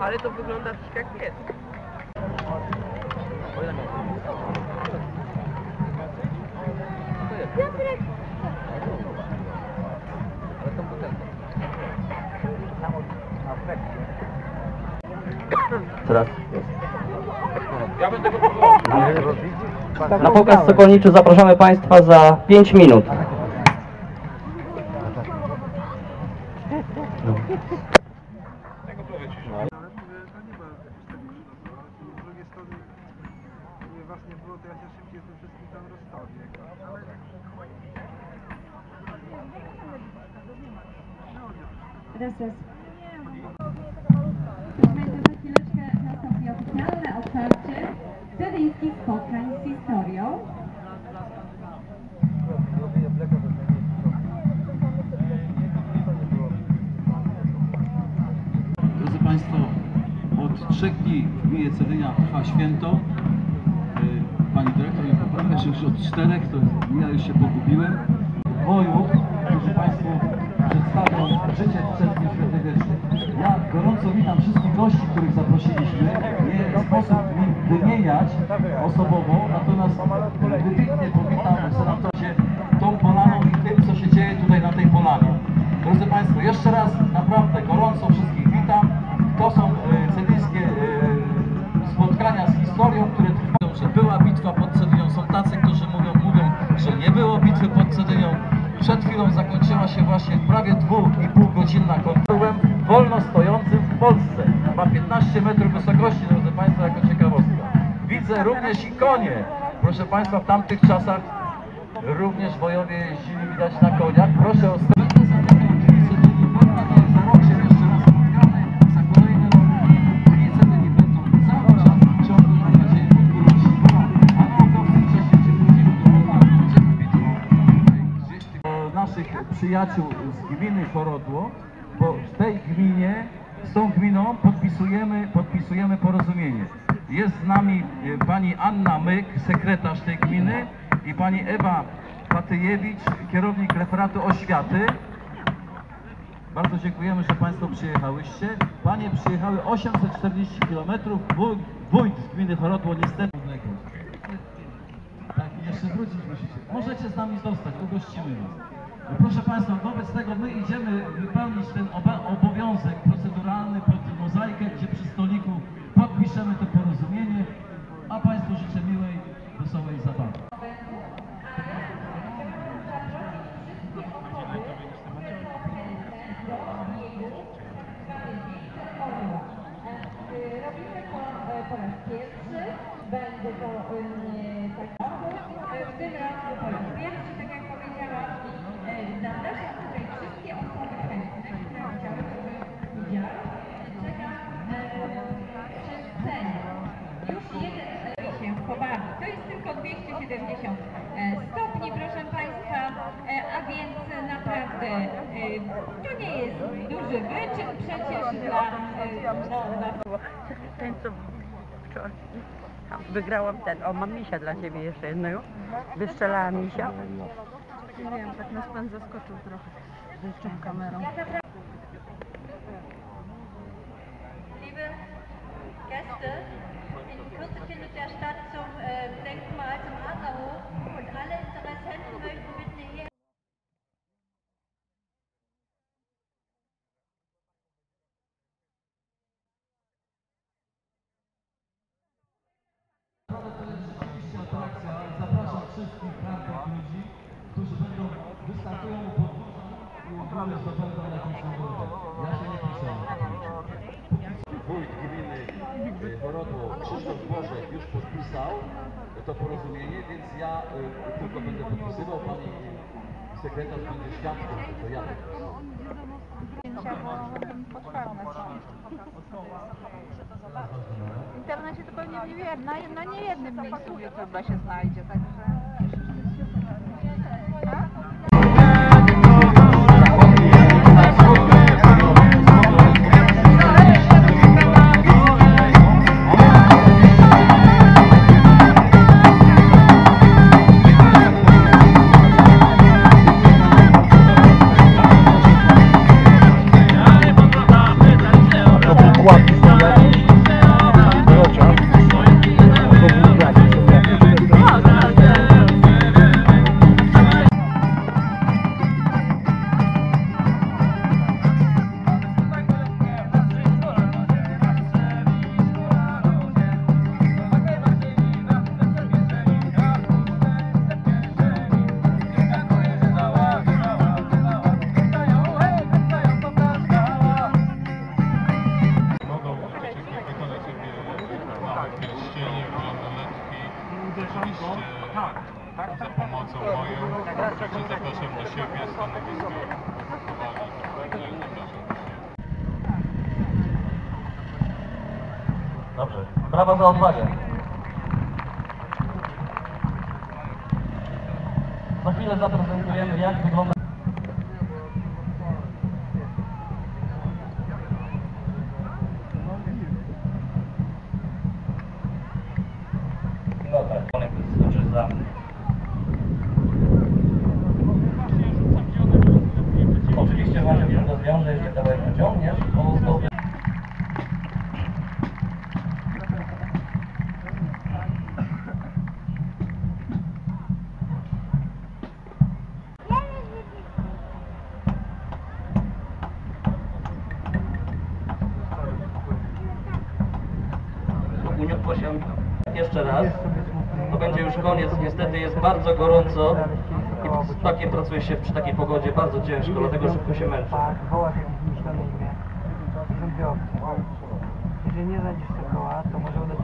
Ale to wygląda troszkę jak pies. Piotrek! Teraz. Ja będę go próbował. Na pokaz sokolniczy zapraszamy Państwa za 5 minut. Tego powiedz. Ale mówię, to nie ma aż tak przynosu, ale z drugiej strony, gdyby was nie było, to ja się szybciej z tym wszystkim tam rozstawię. Ale... Raz, raz. Będzie za chwileczkę nastąpi oficjalne otwarcie cedyńskich spotkań z historią. Drodzy Państwo, od trzech dni w gminie Cedynia trwa święto. Pani dyrektor mnie poprawia, że już od czterech, to ja już się pogubiłem. Boju, którzy Państwu przedstawią życie Cerkwi Świętej Wiecznej. Ja gorąco witam wszystkich gości, których zaprosiliśmy. Nie sposób mi wymieniać osobowo, natomiast wybitnie powitam w tą polaną i tym, co się dzieje tutaj na tej polanie. Drodzy Państwo, jeszcze raz naprawdę gorąco wszystkich witam. To są e, cedyjskie e, spotkania z historią, prawie dwu i pół godzinna kontrolem wolno stojącym w Polsce. Ma 15 metrów wysokości, drodzy Państwo, jako ciekawostka. Widzę również i konie. Proszę Państwa, w tamtych czasach również wojowie jeździli widać na koniach. Proszę o przyjaciół z gminy Chorodło, bo w tej gminie, z tą gminą podpisujemy, podpisujemy porozumienie. Jest z nami e, pani Anna Myk, sekretarz tej gminy i pani Ewa Patyjewicz, kierownik referatu oświaty. Bardzo dziękujemy, że Państwo przyjechałyście. Panie przyjechały 840 km, wójt, z gminy Chorodło niestety... Tak, jeszcze wrócić musicie. Możecie z nami zostać, ugościmy was. Proszę Państwa, wobec tego my idziemy wypełnić ten obowiązek proceduralny pod mozaikę, gdzie przy stoliku podpiszemy to porozumienie, a Państwu życzę miłej, wesołej zabawy. Robimy to e, po raz pierwszy. Będzie to e, tak e, w tym po raz to nie jest duży wyczyn przecież dla no, dla Ten co wczoraj tam wygrałam ten, o mam misia dla ciebie jeszcze jednego. Wystrzelała misia. Nie wiem, tak nas pan zaskoczył trochę tą kamerą. Liebe Gäste, in Kürze findet der statt zum äh, Denkmal zum Adlerhof und alle Interessenten möchten bitten, hier również zdobędą jakąś nagrodę. Ja się nie piszę. Wójt gminy Borodło Krzysztof Bożek już podpisał to porozumienie, więc ja y, tylko będę podpisywał, pani sekretarz będzie świadkiem, że to ja. W internecie to pewnie nie wiem, na, na niejednym miejscu YouTube'a się znajdzie, także... Brawa za odwagę. Za chwilę zaprezentujemy, jak wygląda... No tak, konek znaczy za... Oczywiście właśnie się rozwiąże, jeżeli kawałek wyciągniesz, to zdobie... Się jeszcze raz. To będzie już koniec. Niestety jest bardzo gorąco i z takiem pracuje się przy takiej pogodzie bardzo ciężko, dlatego szybko się męczy. Tak, jakieś wymyślone imię. Jeżeli nie znajdziesz koła, to może udać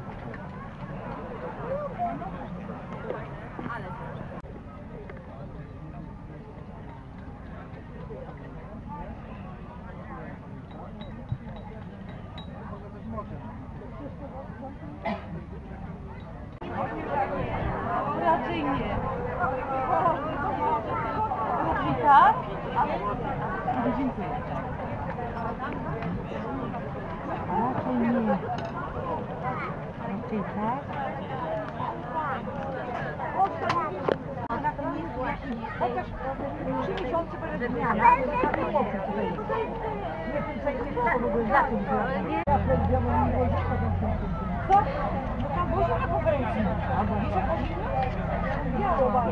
tak? Dziękuję. Raczej nie. Raczej tak? Chociaż trzy miesiące przed zmianą, nie tym zainteresował, bo za tym byłem. Co? No tam było na konferencji. Albo widzę, 要格吧